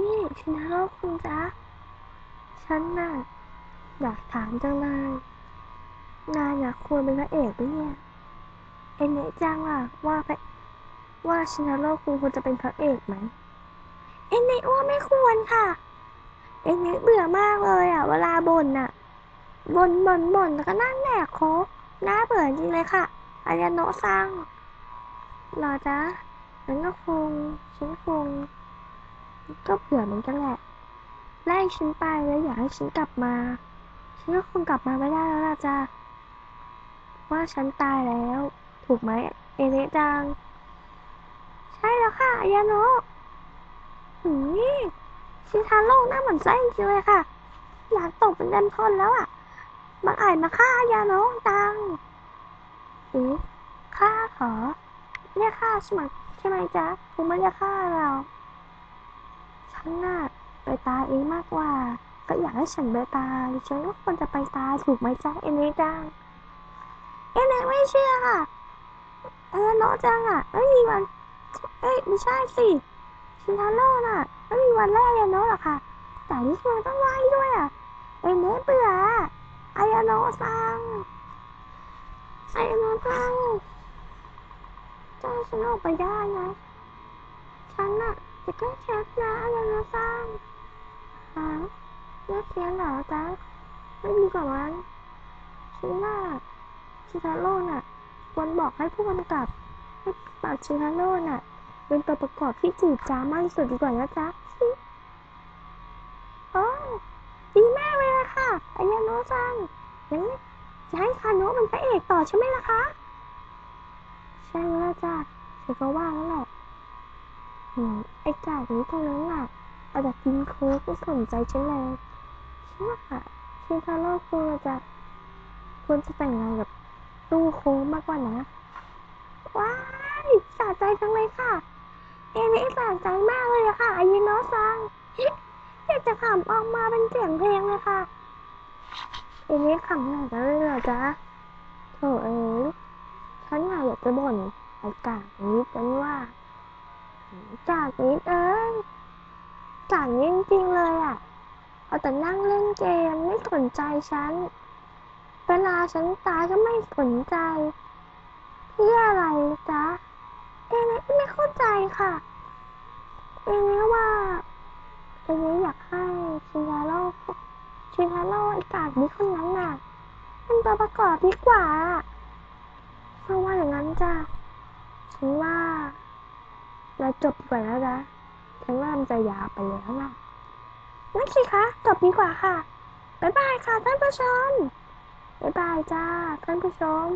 นี่ชินทาโรคุณจ๊ะฉันน่ะอยากถามจังเลยนายอยากควรเป็นพระเอกไหมเนี่ยเอ็นเนะจังอะว่าพระว่าชินาโร่คุณควรจะเป็นพระเอกไหมเอ็นเนะว่าไม่ควรค่ะ เอ็นเนเบื่อมากเลยอะ เวลาบ่นอะบ่นบ่นบ่นแล้วก็นั่งแหนกโคน่าเบื่อจริงเลยค่ะอายาโนะซังรอจ๊ะงั้นก็คงฉันคง ก็เบื่อเหมือนกันแหละไล่ฉันไปแล้วอยากให้ฉันกลับมา ฉันก็คงกลับมาไม่ได้แล้วล่ะจ้ะว่าฉันตายแล้ว ถูกไหมเอเนจัง ใช่แล้วค่ะอายาโนะหืมชิทาโร่หน้าเหมือนไส้จริงเลยค่ะ อยากตกเป็นดันทนแล้วอะมาอ่านมาฆ่าอายาโนะจังเอ๊ะฆ่าขอเรียกฆ่าใช่ไหมใช่ไหมจ๊ะคงไม่เรียกฆ่าเรา ฉันน่ะไปตายเองมากกว่า ก็อยากให้ฉันไปตายฉันก็ควรจะไปตายถูกไหมจ๊ะเอเนจังเอเนไม่เชื่อค่ะเออโนจังอะไม่มีวัน เอ้ยไม่ใช่สิชินทาโร่น่ะไม่มีวันแรกเลยโนหรอกค่ะ แต่นี่คือต้องไล่ด้วยอะเอเนเบื่อไอยาโนซังไอยาโนซังจะให้ฉันออกไปได้นะฉันน่ะ จะก้แค้นนะอะไรนะซังฮะแก้แค้นเหรอจ๊ะไม่ดีกว่ามันฉันว่าชิทาโร่น่ะควรบอกให้ผู้กำกับให้ปากชิทาโร่น่ะ เป็นตัวประกอบที่จืดจ้ามากที่สุดดีกว่านะจ๊ะโอ้ดีมากเลยละค่ะอายาโนะซังงั้นจะให้คาโนะเป็นพระเอกต่อใช่ไหมล่ะคะ ใช่แล้วจ้ะฉันก็ว่าแล้วแหละ อืมไอ้กากนี้ตรงนั้นน่ะเอาแต่กินโค้กไม่สนใจฉันเลยฉันว่าชิคาโร่ควรจะควรจะแต่งงานกับตู้โค้กมากกว่านะว้ายสะใจจังเลยค่ะ เอเนสะใจมากเลยค่ะอายิโนซังอยากจะขำออกมาเป็นเสียงเพลงเลยค่ะ เอเนสขำหน่อยจะเลยเหรอจ๊ะโถเอ๋ยฉันน่ะอยากจะบ่นไอ้กากนี้กันว่า จากนิดเอ้ยจากนิดจริงๆเลยอะ เอาแต่นั่งเล่นเกมไม่สนใจฉันเวลาฉันตายก็ไม่สนใจเพื่ออะไรจ๊ะเอเนไม่เข้าใจค่ะเอเนว่าเอเนอยากให้ชินทาโร่ชินทาโร่ไอกากนี้คนนั้นน่ะเป็นตัวประกอบดีกว่าราะว่าอย่างนั้นจ้ะ ฉันว่า เราจบก่อนแล้วนะฉันว่ามันจะยาวไปแล้วล่ะนั่นสิคะ จบดีกว่าค่ะ บ๊ายบายค่ะท่านผู้ชม บ๊ายบายจ้าท่านผู้ชม